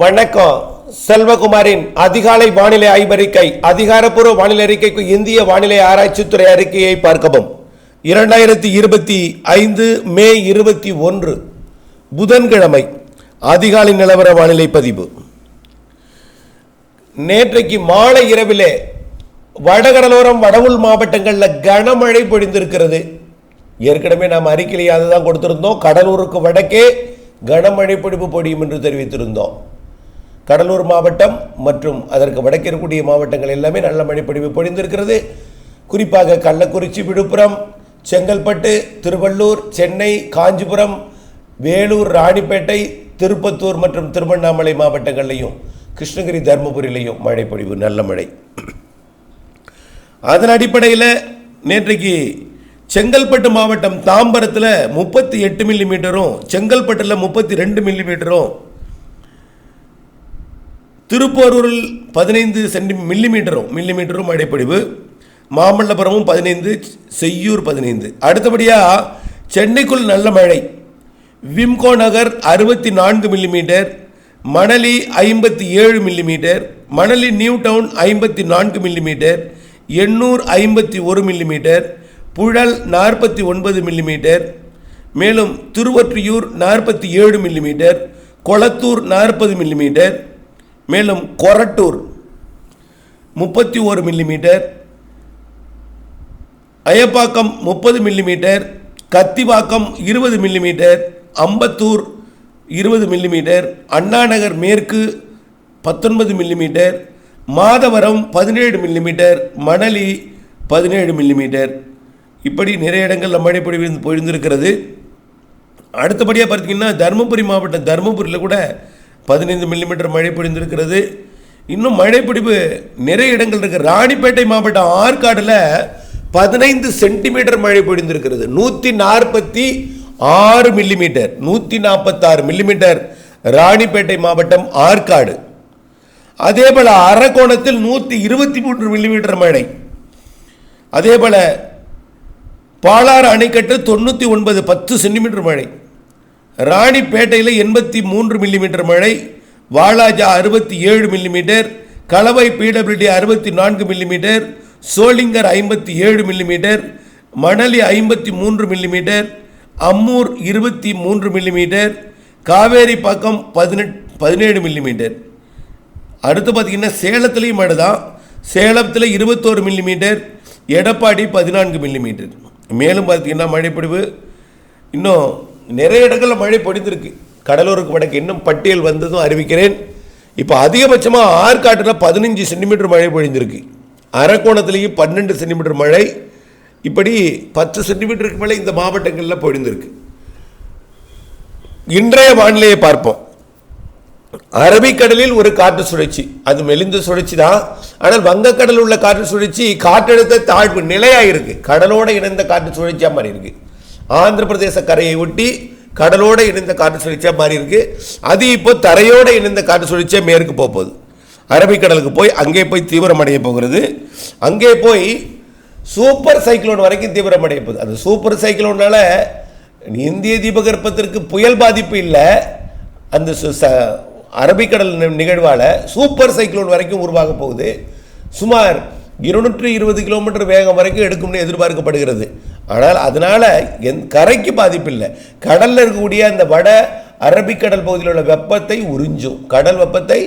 வணக்கம். செல்வகுமாரின் அதிகாலை வானிலை ஆய்வறிக்கை அதிகாரப்பூர்வ வானிலை அறிக்கைக்கு இந்திய வானிலை ஆராய்ச்சித்துறை அறிக்கையை பார்க்கவும். இரண்டாயிரத்தி இருபத்தி ஐந்து மே இருபத்தி ஒன்று புதன்கிழமை அதிகாலை நிலவர வானிலை பதிவு. நேற்றைக்கு மாலை இரவிலே வடகடலோரம் வடவுள் மாவட்டங்களில் கனமழை பொழிந்திருக்கிறது. ஏற்கனவே நாம் அறிக்கையில் அதுதான் கொடுத்திருந்தோம். கடலூருக்கு வடக்கே கனமழை பொழிவு பொடியும் என்று தெரிவித்திருந்தோம். கடலூர் மாவட்டம் மற்றும் அதற்கு வடக்கே இருக்கக்கூடிய மாவட்டங்கள் எல்லாமே நல்ல மழைப்பொழிவு பொழிந்திருக்கிறது. குறிப்பாக கள்ளக்குறிச்சி விழுப்புரம் செங்கல்பட்டு திருவள்ளூர் சென்னை காஞ்சிபுரம் வேலூர் ராணிப்பேட்டை திருப்பத்தூர் மற்றும் திருவண்ணாமலை மாவட்டங்கள்லையும் கிருஷ்ணகிரி தருமபுரியிலையும் மழைப்பொழிவு நல்ல மழை. அதன் அடிப்படையில் நேற்றைக்கு செங்கல்பட்டு மாவட்டம் தாம்பரத்தில் முப்பத்தி எட்டு மில்லிமீட்டரும் செங்கல்பட்டில் முப்பத்தி ரெண்டு மில்லிமீட்டரும் திருப்போரூரில் பதினைந்து சென்டி மில்லிமீட்டரும் மில்லிமீட்டரும் மழைப்பொழிவு மாமல்லபுரமும் பதினைந்து செய்யூர் பதினைந்து. அடுத்தபடியாக சென்னைக்குள் நல்ல மழை. விம்கோ நகர் அறுபத்தி நான்கு மில்லிமீட்டர் மணலி ஐம்பத்தி ஏழு மில்லிமீட்டர் மணலி நியூ டவுன் ஐம்பத்தி நான்கு மில்லிமீட்டர் எண்ணூர் ஐம்பத்தி ஒரு மில்லிமீட்டர் புழல் நாற்பத்தி ஒன்பது மில்லிமீட்டர் மேலும் திருவொற்றியூர் நாற்பத்தி ஏழு மில்லிமீட்டர் கொளத்தூர் நாற்பது மில்லிமீட்டர் மேலும் கொரட்டூர் முப்பத்தி ஒரு மில்லிமீட்டர் அயப்பாக்கம் முப்பது மில்லிமீட்டர் கத்திவாக்கம் இருபது மில்லிமீட்டர் அம்பத்தூர் இருபது மில்லிமீட்டர் அண்ணாநகர் மேற்கு பத்தொன்பது மில்லிமீட்டர் மாதவரம் பதினேழு மில்லிமீட்டர் மணலி பதினேழு மில்லிமீட்டர் இப்படி நிறைய இடங்கள் மழை பொழிவு பொழிந்திருக்கிறது அடுத்தபடியாக பார்த்தீங்கன்னா தருமபுரி மாவட்டம் தருமபுரியில் கூட பதினைந்து மில்லிமீட்டர் மழை பொழிந்திருக்கிறது. இன்னும் மழை பிடிப்பு நிறைய இடங்கள் இருக்கு. ராணிப்பேட்டை மாவட்டம் ஆற்காடில் பதினைந்து சென்டிமீட்டர் மழை பொழிந்திருக்கிறது. நூற்றி நாற்பத்தி ஆறு மில்லிமீட்டர் நூற்றி நாற்பத்தாறு மில்லிமீட்டர் ராணிப்பேட்டை மாவட்டம் ஆற்காடு. அதே போல் அரக்கோணத்தில் நூற்றி இருபத்தி மூன்று மில்லிமீட்டர் மழை. அதே போல் பாலாறு அணைக்கட்டு தொண்ணூற்றி ஒன்பது பத்து சென்டிமீட்டர் மழை. ராணிப்பேட்டையில் எண்பத்தி மூன்று மில்லிமீட்டர் மழை வாலாஜா அறுபத்தி ஏழு மில்லிமீட்டர் கலவை பிடபிள்யூடி அறுபத்தி நான்கு மில்லிமீட்டர் சோளிங்கர் ஐம்பத்தி ஏழு மில்லிமீட்டர் மணலி ஐம்பத்தி மூன்று மில்லிமீட்டர் அம்மூர் இருபத்தி மூன்று மில்லிமீட்டர் காவேரி பக்கம் பதினெட் பதினேழு மில்லிமீட்டர் அடுத்து பார்த்தீங்கன்னா சேலத்துலேயும் மழை தான். சேலத்தில் இருபத்தோரு மில்லிமீட்டர் எடப்பாடி பதினான்கு மில்லிமீட்டர் மேலும் பார்த்தீங்கன்னா மழைப்பொழிவு. இன்னும் நிறைய இடங்களில் மழை பொழிந்திருக்கு கடலூருக்கு வடக்கு இன்னும் பட்டியல் வந்ததும் அறிவிக்கிறேன். இப்போ அதிகபட்சமாக ஆற்காட்டில் பதினஞ்சு சென்டிமீட்டர் மழை பொழிந்திருக்கு. அரக்கோணத்துலேயும் பன்னெண்டு சென்டிமீட்டர் மழை. இப்படி பத்து சென்டிமீட்டருக்கு மேலே இந்த மாவட்டங்களில் பொழிந்திருக்கு. இன்றைய வானிலையை பார்ப்போம். அரபிக்கடலில் ஒரு காற்று சுழற்சி. அது மெலிந்த சுழற்சி தான் ஆனால் வங்கக்கடலில் உள்ள காற்று சுழற்சி காற்றழுத்த தாழ்வு நிலையாக இருக்கு கடலோடு இணைந்த காற்று சுழற்சியாக மாறி இருக்கு ஆந்திர பிரதேச கரையை ஒட்டி கடலோடு இணைந்த காற்று சுழற்சியாக மாறி இருக்கு அது இப்போ தரையோடு இணைந்த காற்று சுழற்சியாக மேற்கு போகுது. அரபிக்கடலுக்கு போய் அங்கே போய் தீவிரமடைய போகிறது. அங்கே போய் சூப்பர் சைக்ளோன் வரைக்கும் தீவிரமடைய போகுது. அந்த சூப்பர் சைக்ளோனால் இந்திய தீபகற்பத்திற்கு புயல் பாதிப்பு இல்லை. அந்த சு- ச- அரபிக்கடல் நிகழ்வால் சூப்பர் சைக்ளோன் வரைக்கும் உருவாக போகுது. சுமார் இருநூற்றி இருபது கிலோமீட்டர் வேகம் வரைக்கும் எடுக்கும்னு எதிர்பார்க்கப்படுகிறது. ஆனால் அதனால் எந் கரைக்கு பாதிப்பு இல்லை. இருக்கக்கூடிய அந்த வட அரபிக்கடல் பகுதியில் உள்ள வெப்பத்தை உறிஞ்சும். கடல் வெப்பத்தை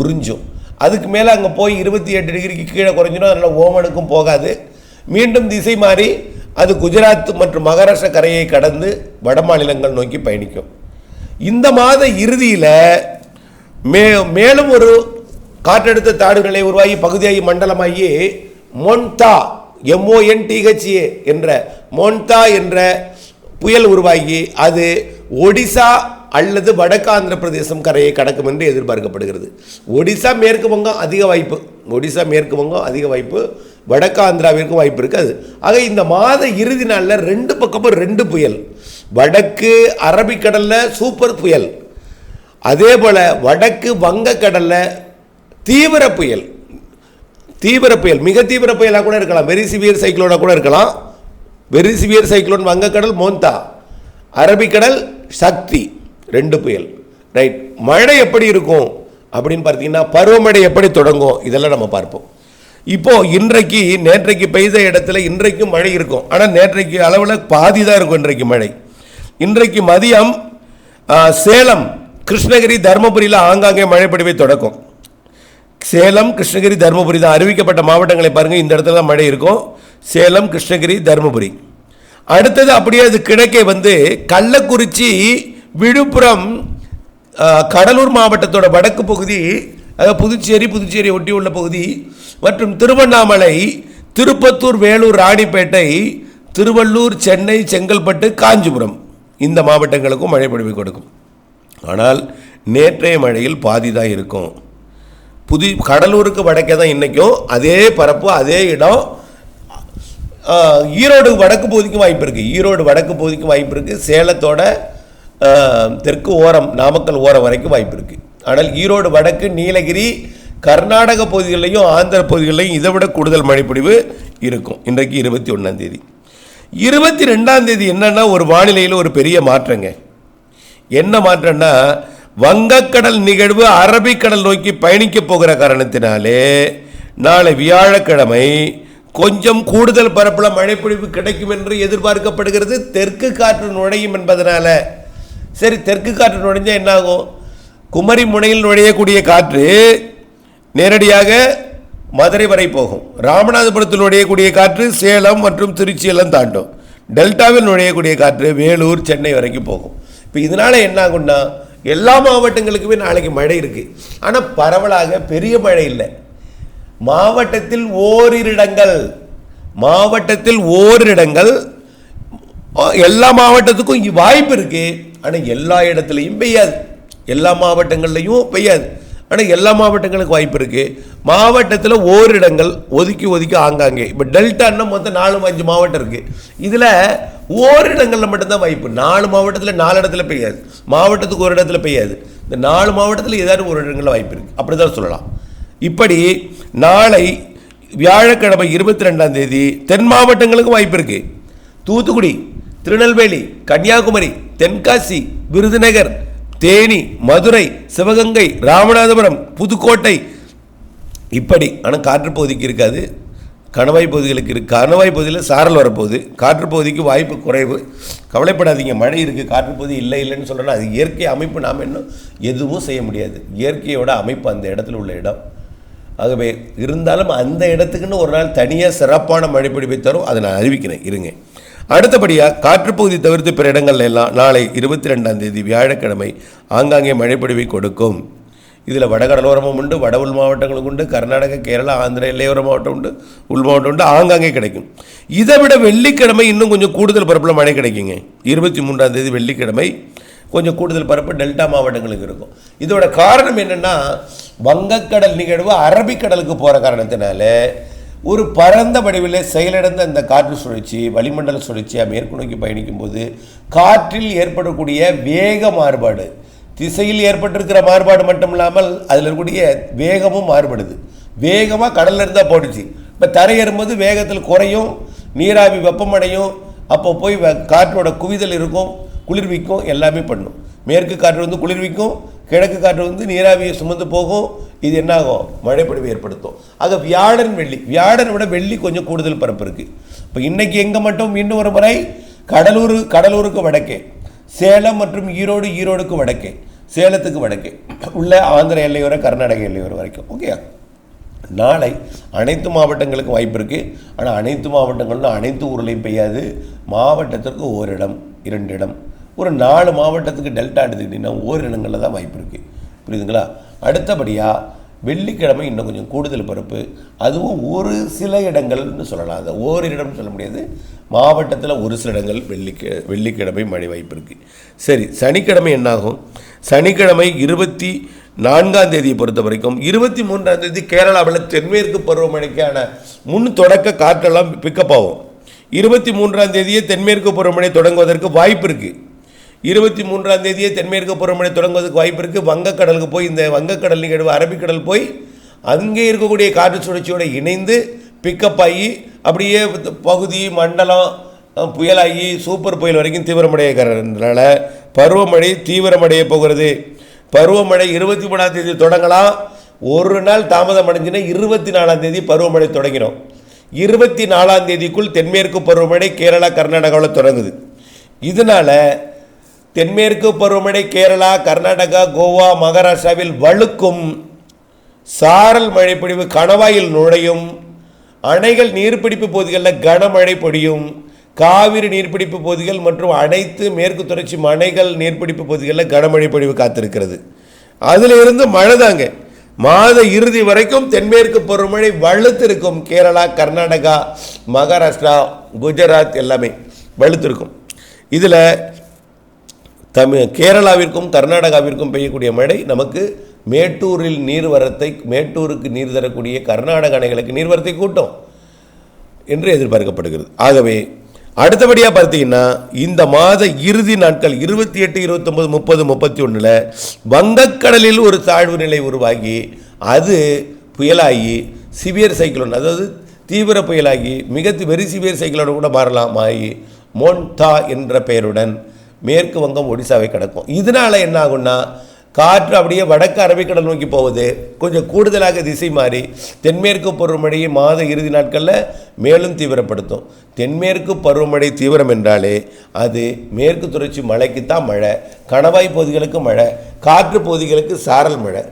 உறிஞ்சும். அதுக்கு மேலே அங்கே போய் இருபத்தி எட்டு டிகிரிக்கு கீழே குறைஞ்சிடும். அதனால் ஓமனுக்கும் போகாது. மீண்டும் திசை மாறி அது குஜராத் மற்றும் மகாராஷ்டிர கரையை கடந்து வட மாநிலங்கள் நோக்கி பயணிக்கும். இந்த மாத இறுதியில் மே மேலும் ஒரு காற்றழுத்த தாழ்வு நிலை உருவாகி பகுதியாகி மண்டலமாகி மொன்தா எம்ஓஎன்டிஹெச்ஏ என்ற மோன்தா என்ற புயல் உருவாகி அது ஒடிசா அல்லது வடக்கு ஆந்திர பிரதேசம் கரையை கடக்கும் என்று எதிர்பார்க்கப்படுகிறது. ஒடிசா மேற்கு வங்கம் அதிக வாய்ப்பு. ஒடிசா மேற்கு வங்கம் அதிக வாய்ப்பு. வடக்கு ஆந்திராவிற்கும் வாய்ப்பு இருக்காது. ஆக இந்த மாத இறுதி நாளில் ரெண்டு பக்கமும் ரெண்டு புயல். வடக்கு அரபிக்கடலில் சூப்பர் புயல். அதே போல் வடக்கு வங்கக்கடலில் தீவிர புயல். தீவிர புயல் மிக தீவிர புயலாக கூட இருக்கலாம். வெரி சிவியர் சைக்ளோனாக கூட இருக்கலாம். வெரி சிவியர் சைக்ளோன் வங்கக்கடல் மோந்தா. அரபிக்கடல் சக்தி. ரெண்டு புயல். ரைட் மழை எப்படி இருக்கும்? அப்படின்னு பார்த்தீங்கன்னா பருவமழை எப்படி தொடங்கும்? இதெல்லாம் நம்ம பார்ப்போம். இப்போ இன்றைக்கு நேற்றைக்கு பெய்த இடத்துல இன்றைக்கும் மழை இருக்கும். ஆனால் நேற்றைக்கு அளவில் பாதி தான் இருக்கும் இன்றைக்கு மழை. இன்றைக்கு மதியம் சேலம் கிருஷ்ணகிரி தருமபுரியில் ஆங்காங்கே மழை பொடிவை தொடக்கும். சேலம் கிருஷ்ணகிரி தருமபுரி தான் அறிவிக்கப்பட்ட மாவட்டங்களை பாருங்கள் இந்த இடத்துல தான் மழை இருக்கும். சேலம் கிருஷ்ணகிரி தருமபுரி. அடுத்தது அப்படியே அது கிழக்கே வந்து கள்ளக்குறிச்சி விழுப்புரம் கடலூர் மாவட்டத்தோட வடக்கு பகுதி அதாவது புதுச்சேரி புதுச்சேரி ஒட்டி உள்ள பகுதி மற்றும் திருவண்ணாமலை திருப்பத்தூர் வேலூர் ராணிப்பேட்டை திருவள்ளூர் சென்னை செங்கல்பட்டு காஞ்சிபுரம் இந்த மாவட்டங்களுக்கும் மழை பொழிவு கொடுக்கும். ஆனால் நேற்றைய மழையில் பாதி தான் இருக்கும். புது கடலூருக்கு வடக்கே தான் இன்றைக்கும். அதே பரப்பு அதே இடம். ஈரோடு வடக்கு பகுதிக்கும் வாய்ப்பு இருக்குது ஈரோடு வடக்கு பகுதிக்கும் வாய்ப்பு இருக்குது சேலத்தோட தெற்கு ஓரம் நாமக்கல் ஓரம் வரைக்கும் வாய்ப்பு இருக்குது ஆனால் ஈரோடு வடக்கு நீலகிரி கர்நாடக பகுதிகளிலையும் ஆந்திர பகுதிகளிலையும் இதை விட கூடுதல் மழைப்பொழிவு இருக்கும். இன்றைக்கு இருபத்தி ஒன்றாம் தேதி. இருபத்தி ரெண்டாம் தேதி ஒரு வானிலையில் ஒரு பெரிய மாற்றங்க. என்ன மாற்றம்னா வங்கக்கடல் நிகழ்வு அரபிக்கடல் நோக்கி பயணிக்க போகிற காரணத்தினாலே நாளை வியாழக்கிழமை கொஞ்சம் கூடுதல் பரப்பில் மழைப்பொழிவு கிடைக்கும் என்று எதிர்பார்க்கப்படுகிறது. தெற்கு காற்று நுழையும் என்பதனால சரி தெற்கு காற்று நுழைஞ்சா என்னாகும்? குமரி முனையில் நுழையக்கூடிய காற்று நேரடியாக மதுரை வரை போகும். ராமநாதபுரத்தில் நுழையக்கூடிய காற்று சேலம் மற்றும் திருச்சி எல்லாம் தாண்டும். டெல்டாவில் நுழையக்கூடிய காற்று வேலூர் சென்னை வரைக்கும் போகும். இப்போ இதனால் என்ன ஆகும்னா எல்லா மாவட்டங்களுக்குமே நாளைக்கு மழை இருக்குது ஆனால் பரவலாக பெரிய மழை இல்லை. மாவட்டத்தில் ஓரிரு இடங்கள் மாவட்டத்தில் ஓரிரு இடங்கள் எல்லா மாவட்டத்துக்கும் வாய்ப்பு இருக்குது ஆனால் எல்லா இடத்துலையும் பெய்யாது. எல்லா மாவட்டங்கள்லையும் பெய்யாது. ஆனால் எல்லா மாவட்டங்களுக்கு வாய்ப்பு இருக்குது மாவட்டத்தில் ஓரிடங்கள் ஒதுக்கி ஒதுக்கி ஆங்காங்கே. இப்போ டெல்டான்னா மொத்தம் நாலு அஞ்சு மாவட்டம் இருக்குது இதில் ஓரிடங்களில் மட்டும்தான் வாய்ப்பு. நாலு மாவட்டத்தில் நாலு இடத்துல பெய்யாது. மாவட்டத்துக்கு ஒரு இடத்துல பெய்யாது. இந்த நாலு மாவட்டத்தில் ஏதாவது ஒரு இடங்களில் வாய்ப்பு இருக்குது அப்படி தான் சொல்லலாம். இப்படி நாளை வியாழக்கிழமை இருபத்தி ரெண்டாம் தேதி தென் மாவட்டங்களுக்கும் வாய்ப்பு இருக்குது தூத்துக்குடி திருநெல்வேலி கன்னியாகுமரி தென்காசி விருதுநகர் தேனி மதுரை சிவகங்கை ராமநாதபுரம் புதுக்கோட்டை. இப்படி. ஆனால் காற்று பகுதிக்கு இருக்காது. கணவாய் பகுதிகளுக்கு இருக்குது கணவாய் பகுதியில் சாரல் வரப்போகுது. காற்று பகுதிக்கு வாய்ப்பு குறைவு. கவலைப்படாதீங்க. மழை இருக்குது காற்றுப்பகுதி இல்லை இல்லைன்னு சொல்கிறேன்னா அது இயற்கை அமைப்பு நாம் இன்னும் எதுவும் செய்ய முடியாது. இயற்கையோட அமைப்பு அந்த இடத்துல உள்ள இடம். ஆகவே இருந்தாலும் அந்த இடத்துக்குன்னு ஒரு நாள் தனியாக சிறப்பான மழைப்பிடிப்பை தரும். அதை நான் அறிவிக்கிறேன். இருங்க. அடுத்தபடியாக காற்றுப்பகுதி தவிர்த்து பிற இடங்கள்ல எல்லாம் நாளை இருபத்தி ரெண்டாம் தேதி வியாழக்கிழமை ஆங்காங்கே மழைப்பொழிவை கொடுக்கும். இதில் வடகடலோரமும் உண்டு வட உள் மாவட்டங்களும் உண்டு கர்நாடகா கேரளா ஆந்திரா எல்லையோர மாவட்டம் உண்டு உள் மாவட்டம் உண்டு ஆங்காங்கே கிடைக்கும். இதை விட வெள்ளிக்கிழமை இன்னும் கொஞ்சம் கூடுதல் பரப்பில் மழை கிடைக்குங்க. இருபத்தி மூன்றாம் தேதி வெள்ளிக்கிழமை கொஞ்சம் கூடுதல் பரப்பு டெல்டா மாவட்டங்களுக்கு இருக்கும். இதோட காரணம் என்னென்னா வங்கக்கடல் நிகழ்வு அரபிக்கடலுக்கு போகிற காரணத்தினால ஒரு பரந்த வடிவில் செயலிழந்த இந்த காற்று சுழற்சி வளிமண்டல சுழற்சியாக மேற்கு நோக்கி பயணிக்கும் போது காற்றில் ஏற்படக்கூடிய வேக மாறுபாடு திசையில் ஏற்பட்டிருக்கிற மாறுபாடு மட்டும் இல்லாமல் அதில் இருக்கக்கூடிய வேகமும் மாறுபடுது. வேகமாக கடலில் இருந்தால் போட்டுச்சு. இப்போ தரையேறும்போது வேகத்தில் குறையும் நீராவி வெப்பமடையும் அப்போ போய் வ- காற்றோட குவிதல் இருக்கும் குளிர்விக்கும் எல்லாமே பண்ணும். மேற்கு காற்று வந்து குளிர்விக்கும் கிழக்கு காற்று வந்து நீராவியை சுமந்து போகும். இது என்னாகும்? மழைப்பொழிவு ஏற்படுத்தும். ஆக வியாழன் வெள்ளி வியாழனை விட வெள்ளி கொஞ்சம் கூடுதல் பரப்பு இருக்குது இப்போ இன்றைக்கி எங்கே மட்டும் மீண்டும் ஒரு முறை? கடலூர் கடலூருக்கு வடக்கே. சேலம் மற்றும் ஈரோடு ஈரோடுக்கு வடக்கே. சேலத்துக்கு வடக்கே. உள்ள ஆந்திர எல்லையோர கர்நாடக எல்லையோர வரைக்கும். ஓகே நாளை அனைத்து மாவட்டங்களுக்கும் வாய்ப்பு இருக்குது ஆனால் அனைத்து மாவட்டங்களும் அனைத்து ஊர்லேயும் பெய்யாது. மாவட்டத்திற்கு ஓரிடம் இரண்டு இடம். ஒரு நாலு மாவட்டத்துக்கு டெல்டா எடுத்துக்கிட்டிங்கன்னா ஓரிடங்களில் தான் வாய்ப்பு இருக்குது புரியுதுங்களா? அடுத்தபடியாக வெள்ளிக்கிழமை இன்னும் கொஞ்சம் கூடுதல் பரப்பு. அதுவும் ஒரு சில இடங்கள்னு சொல்லலாம். அதை ஓரிடம்னு சொல்ல முடியாது. மாவட்டத்தில் ஒரு சில இடங்கள் வெள்ளிக்க வெள்ளிக்கிழமை மழை வாய்ப்பு இருக்குது சரி சனிக்கிழமை என்னாகும்? சனிக்கிழமை இருபத்தி நான்காம் தேதியை பொறுத்த வரைக்கும் இருபத்தி மூன்றாம் தேதி கேரளாவில் தென்மேற்கு பருவமழைக்கான முன் தொடக்க காற்றெல்லாம் பிக்கப் ஆகும். இருபத்தி மூன்றாம் தேதியே தென்மேற்கு பருவமழை தொடங்குவதற்கு வாய்ப்பு இருக்குது இருபத்தி மூன்றாம் தேதியே தென்மேற்கு பருவமழை தொடங்குவதற்கு வாய்ப்பு இருக்குது வங்கக்கடலுக்கு போய் இந்த வங்கக்கடல் நிகழ்வு அரபிக்கடல் போய் அங்கே இருக்கக்கூடிய காற்று சுழற்சியோடு இணைந்து பிக்கப் ஆகி அப்படியே பகுதி மண்டலம் புயலாகி சூப்பர் புயல் வரைக்கும் தீவிரமடைகிறதுனால பருவமழை தீவிரமடைய போகிறது. பருவமழை இருபத்தி மூணாம் தேதி தொடங்கலாம் ஒரு நாள் தாமதம் அடைஞ்சுன்னா இருபத்தி நாலாம் தேதி பருவமழை தொடங்கிடும். இருபத்தி நாலாம் தேதிக்குள் தென்மேற்கு பருவமழை கேரளா கர்நாடகாவில் தொடங்குது. இதனால தென்மேற்கு பருவமழை கேரளா கர்நாடகா கோவா மகாராஷ்டிராவில் வழுக்கும். சாரல் மழைப்பொழிவு கணவாயில் நுழையும். அணைகள் நீர்பிடிப்பு பகுதிகளில் கனமழை பொழியும். காவிரி நீர்பிடிப்பு பகுதிகள் மற்றும் அனைத்து மேற்கு தொடர்ச்சி மனைகள் நீர்பிடிப்பு பகுதிகளில் கனமழை பொழிவு காத்திருக்கிறது. அதில் இருந்து மழை தாங்க. மாத இறுதி வரைக்கும் தென்மேற்கு பருவமழை வலுத்திருக்கும். கேரளா கர்நாடகா மகாராஷ்டிரா குஜராத் எல்லாமே வலுத்திருக்கும். இதில் தமிழ் கேரளாவிற்கும் கர்நாடகாவிற்கும் பெய்யக்கூடிய மழை நமக்கு மேட்டூரில் நீர்வரத்தை மேட்டூருக்கு நீர் தரக்கூடிய கர்நாடக அணைகளுக்கு நீர்வரத்தை கூட்டும் என்று எதிர்பார்க்கப்படுகிறது. ஆகவே அடுத்தபடியாக பார்த்தீங்கன்னா இந்த மாத இறுதி நாட்கள் இருபத்தி எட்டு இருபத்தொம்பது முப்பது முப்பத்தி ஒன்றில் வங்கக்கடலில் ஒரு தாழ்வு நிலை உருவாகி அது புயலாகி சிவியர் சைக்ளோன் அதாவது தீவிர புயலாகி மிக வெரி சிவியர் சைக்ளோன் கூட மாறலாம் ஆகி மோன்டா என்ற பெயருடன் மேற்கு வங்கம் ஒடிசாவை கடக்கும். இதனால் என்ன ஆகும்னா காற்று அப்படியே வடக்கு அரபிக்கடல் நோக்கி போகுது. கொஞ்சம் கூடுதலாக திசை மாறி தென்மேற்கு பருவமழையை மாத இறுதி நாட்களில் மேலும் தீவிரப்படுத்தும். தென்மேற்கு பருவமழை தீவிரம் என்றாலே அது மேற்கு தொடர்ச்சி மழைக்குத்தான் மழை கணவாய் பகுதிகளுக்கு மழை காற்று பகுதிகளுக்கு சாரல் மழை.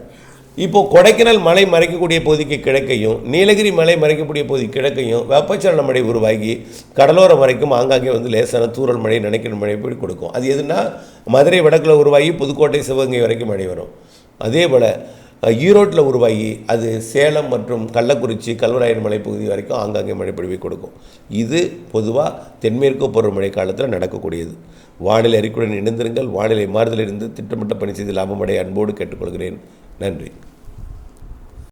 இப்போது கொடைக்கானல் மலை மறைக்கக்கூடிய பகுதிக்கு கிழக்கையும் நீலகிரி மலை மறைக்கக்கூடிய பகுதி கிழக்கையும் வெப்பச்சலன மழை உருவாகி கடலோரம் வரைக்கும் ஆங்காங்கே வந்து லேசான தூறல் மழை நினைக்கிற மழை போய் கொடுக்கும். அது எதுனா மதுரை வடக்கில் உருவாகி புதுக்கோட்டை சிவகங்கை வரைக்கும் மழை வரும். அதே போல் ஈரோட்டில் உருவாகி அது சேலம் மற்றும் கள்ளக்குறிச்சி கல்வராயன் மலை பகுதி வரைக்கும் ஆங்காங்கே மழை பொழிவை கொடுக்கும். இது பொதுவாக தென்மேற்கு பருவமழை காலத்தில் நடக்கக்கூடியது. வானிலை அறிக்கையுடன் இணைந்திருங்கள். வானிலை மாறுதலிருந்து திட்டமிட்ட பணி செய்து லாபமடைய அன்போடு கேட்டுக்கொள்கிறேன். நன்றி